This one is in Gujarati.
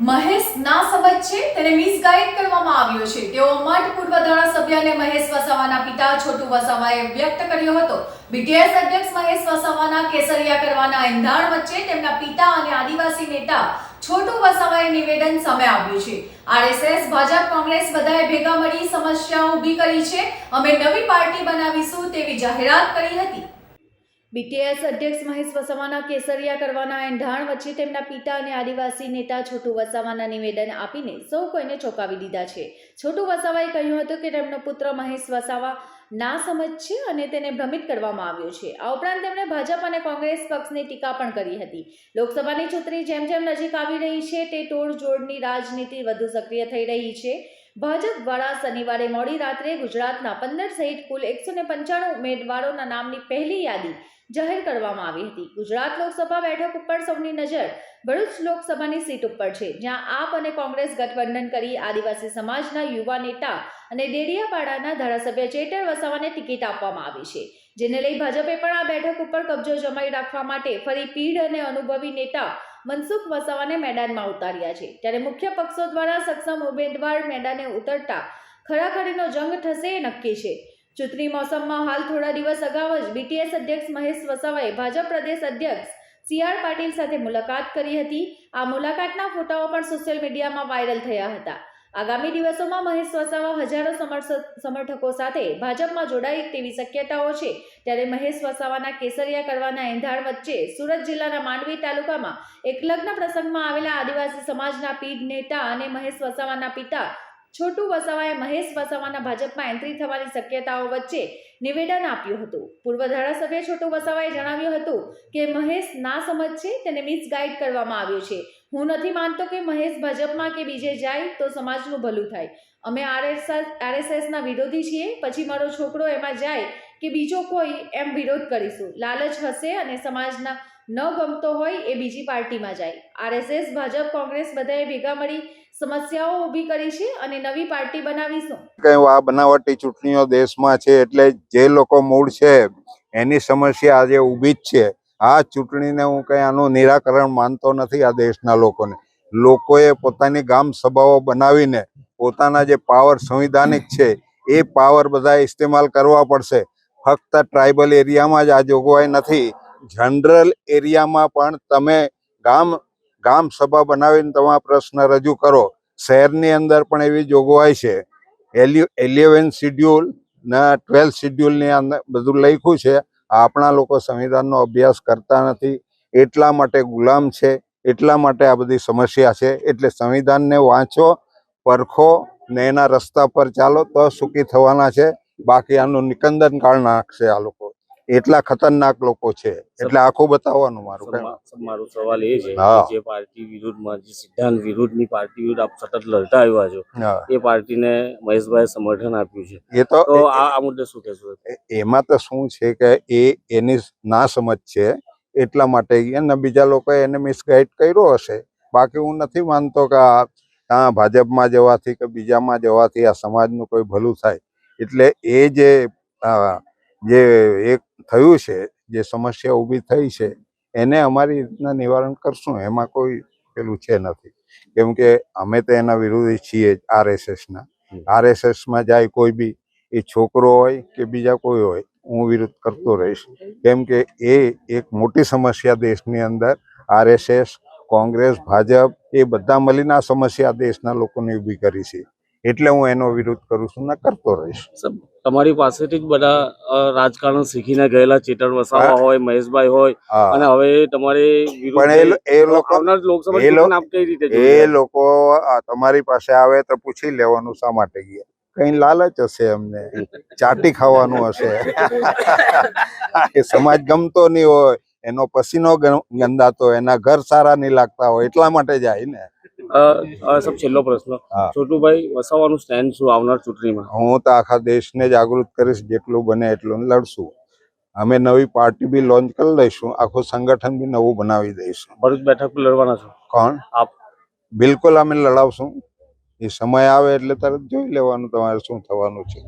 મહેશ ના સમજ છે? તેને મિસગાઈડ કરવામાં આવ્યો છે. તેઓ મઠ પૂર્વ ધારાસભ્ય અને મહેશ વસાવાના પિતા છોટુ વસાવાએ વ્યક્ત કર્યો હતો. બીટીએસ અધ્યક્ષ મહેશ વસાવાના કેસરિયા કરવાના એંધાણ વચ્ચે તેમના પિતા અને આદિવાસી નેતા છોટુ વસાવાએ નિવેદન સામે આવ્યું છે. આરએસએસ, ભાજપ, કોંગ્રેસ બધાએ ભેગા મળી સમસ્યાઓ ઊભી કરી છે. અમે નવી પાર્ટી બનાવીશું તેવી જાહેરાત કરી હતી. બીટીએસ અધ્યક્ષ મહેશ વસાવાના કેસરિયા કરવાના એંધાણ વચ્ચે તેમના પિતા અને આદિવાસી નેતા છોટુ વસાવાના નિવેદન આપીને સૌ કોઈને ચોંકાવી દીધા છે. છોટુ વસાવાએ કહ્યું હતું કે તેમનો પુત્ર મહેશ વસાવા ના સમજ છે અને તેને ભ્રમિત કરવામાં આવ્યો છે. આ ઉપરાંત તેમણે ભાજપ અને કોંગ્રેસ પક્ષની ટીકા પણ કરી હતી. લોકસભાની ચૂંટણી જેમ જેમ નજીક આવી રહી છે, તે તોડજોડની રાજનીતિ વધુ સક્રિય થઈ રહી છે. ભાજપ દ્વારા શનિવારે મોડી રાત્રે ગુજરાતના પંદર સહિત કુલ એકસો ને પંચાણું ઉમેદવારોના નામની પહેલી યાદી જાહેર કરવામાં આવી હતી. ગુજરાત લોકસભા બેઠક ઉપર સૌની નજર ભરૂચ લોકસભાની સીટ ઉપર છે, જ્યાં આપ અને કોંગ્રેસ ગઠબંધન કરી આદિવાસી સમાજના યુવા નેતા અને ડેડિયાપાડાના ધારાસભ્ય ચેતર વસાવાને ટિકિટ આપવામાં આવી છે. જેને લઈ ભાજપે પણ આ બેઠક ઉપર કબજો જમાઈ રાખવા માટે ફરી પીઢ અને અનુભવી નેતા મનસુખ વસાવાને મેદાનમાં ઉતાર્યા છે. ત્યારે મુખ્ય પક્ષો દ્વારા સક્ષમ ઉમેદવાર મેદાને ઉતરતા ખરાખરીનો જંગ થશે એ નક્કી છે. ચૂંટણી મોસમમાં હાલ થોડા દિવસ અગાઉ જ બીટીએસ અધ્યક્ષ મહેશ વસાવાએ ભાજપ પ્રદેશ અધ્યક્ષ સી આર પાટીલ સાથે મુલાકાત કરી હતી. આ મુલાકાતના ફોટાઓ પણ સોશિયલ મીડિયામાં વાયરલ થયા હતા. આગામી દિવસોમાં મહેશ વસાવા હજારો સમર્થ- સમર્થકો સાથે ભાજપમાં જોડાય તેવી શક્યતાઓ છે. ત્યારે મહેશ વસાવાના કેસરિયા કરવાના એંધાણ વચ્ચે સુરત જિલ્લાના માંડવી તાલુકામાં એક લગ્ન પ્રસંગમાં આવેલા આદિવાસી સમાજના પીઢ નેતા અને મહેશ વસાવાના પિતા છોટુ વસાવાએ મહેશ વસાવાના ભાજપમાં એન્ટ્રી થવાની શક્યતાઓ વચ્ચે નિવેદન આપ્યું હતું. પૂર્વ ધારાસભ્ય છોટુ વસાવાએ જણાવ્યું હતું કે મહેશ ના સમજ છે તેને મિસગાઈડ કરવામાં આવ્યું છે. હું નથી માનતો કે મહેશ ભાજપમાં કે બીજે જાય તો સમાજનું ભલું થાય. અમે આરએસએસ, આરએસએસના વિરોધી છીએ, પછી મારો છોકરો એમાં જાય કે બીજો કોઈ એમ વિરોધ કરીશું. લાલચ હશે અને સમાજના ન ગમતો હોય એ બીજી પાર્ટીમાં જાય. આરએસએસ, ભાજપ, કોંગ્રેસ બધાએ ભેગા મળી સમસ્યાઓ ઊભી કરી છે અને નવી પાર્ટી બનાવીશું. કે આ બનાવટી ચૂંટણીઓ દેશમાં છે એટલે જે લોકો મૂળ છે એની સમસ્યા આજે ઊભી જ છે. આ ચૂંટણીને હું કંઈ આનું નિરાકરણ માનતો નથી આ દેશના લોકોને. લોકોએ પોતાની ગામ સભાઓ બનાવીને પોતાના જે પાવર સંવિધાનિક છે, એ પાવર બધા ઇસ્તેમાલ કરવા પડશે. ફક્ત ટ્રાઇબલ એરિયામાં જ આ જોગવાઈ નથી. જનરલ એરિયામાં પણ તમે ગામ ગામ સભા બનાવીને તમારા પ્રશ્ન રજૂ કરો. શહેરની અંદર પણ એવી જોગવાઈ છે. એલિવેન શિડ્યુલ ને ટ્વેલ્થ શિડ્યુલની અંદર બધું લખ્યું છે. આપણા લોકો સંવિધાનનો અભ્યાસ કરતા નથી, એટલા માટે ગુલામ છે, એટલા માટે આ બધી સમસ્યા છે. એટલે સંવિધાનને વાંચો, પરખો ને એના રસ્તા પર ચાલો તો સુખી થવાના છે. બાકી આનું નિકંદન કાળ નાખશે આ લોકો. એટલા ખતરનાક લોકો છે. એટલે આખું બતાવવાનું મારું મારો સવાલ એ છે જે પાર્ટી વિરુદ્ધમાં જે સિદ્ધાંત વિરુદ્ધની પાર્ટી વિરુદ્ધ આપ સતત લડતા આવ્યા છો. એ પાર્ટીને મહેશભાઈ સમર્થન આપ્યું છે. એ તો આ મુદ્દે શું કહેશો? એમાં તો શું છે કે એ એની ના સમજ છે એટલા માટે અને બીજા લોકોએ એને મિસગાઈડ કર્યો હશે. બાકી હું નથી માનતો કે આ ભાજપમાં જવાથી કે બીજામાં જવાથી આ સમાજનું કોઈ ભલું થાય. એટલે એ જે જે એક થયું છે જે સમસ્યા ઊભી થઈ છે એને અમારી રીતના નિવારણ કરશું. એમાં કોઈ પેલું છે નથી. કેમ કે અમે તો એના વિરોધી છીએ જ આરએસએસના. આરએસએસમાં જાય કોઈ બી એ છોકરો હોય કે બીજા કોઈ હોય હું વિરોધ કરતો રહીશ. કેમ કે એ એક મોટી સમસ્યા દેશની અંદર આરએસએસ કોંગ્રેસ ભાજપ એ બધા મળીને આ સમસ્યા દેશના લોકોને ઊભી કરી છે. એટલે હું એનો વિરોધ કરું છું ને કરતો રહીશ. તમારી પાસેથી જ બધા રાજકારણ શીખીને ગયેલા ચેતન વસાવા હોય મહેશભાઈ હોય અને હવે તમારે પણ એ લોકો લોકસભા એ લો- ચૂંટણીને આપ કઈ રીતે એ લોકો તમારી પાસે આવે તો પૂછી લેવાનું શા માટે ગયા. કઈ લાલચ હશે એમને ચાટી ખાવાનું હશે? સમાજ ગમતો નહીં હોય. એનો પસીનો ગંદાતો એના ઘર સારા નહીં લાગતા હોય એટલા માટે જાય ને. સબ છેલ્લો પ્રશ્ન. છોટુભાઈ વસાવાનું સ્ટેન્ડ શું આવનાર ચૂંટણીમાં? હું તો આખા દેશને જાગૃત કરીશ જેટલું બને એટલું લડશું. અમે નવી પાર્ટી બી લોન્ચ કરી લઈશું આખું સંગઠન બી નવું બનાવી દઈશું. ભરૂચ બેઠક પર લડવાના છો? કોણ? આપ. બિલકુલ અમે લડાવશું. એ સમય આવે એટલે તરત જોઈ લેવાનું તમારે શું થવાનું છે.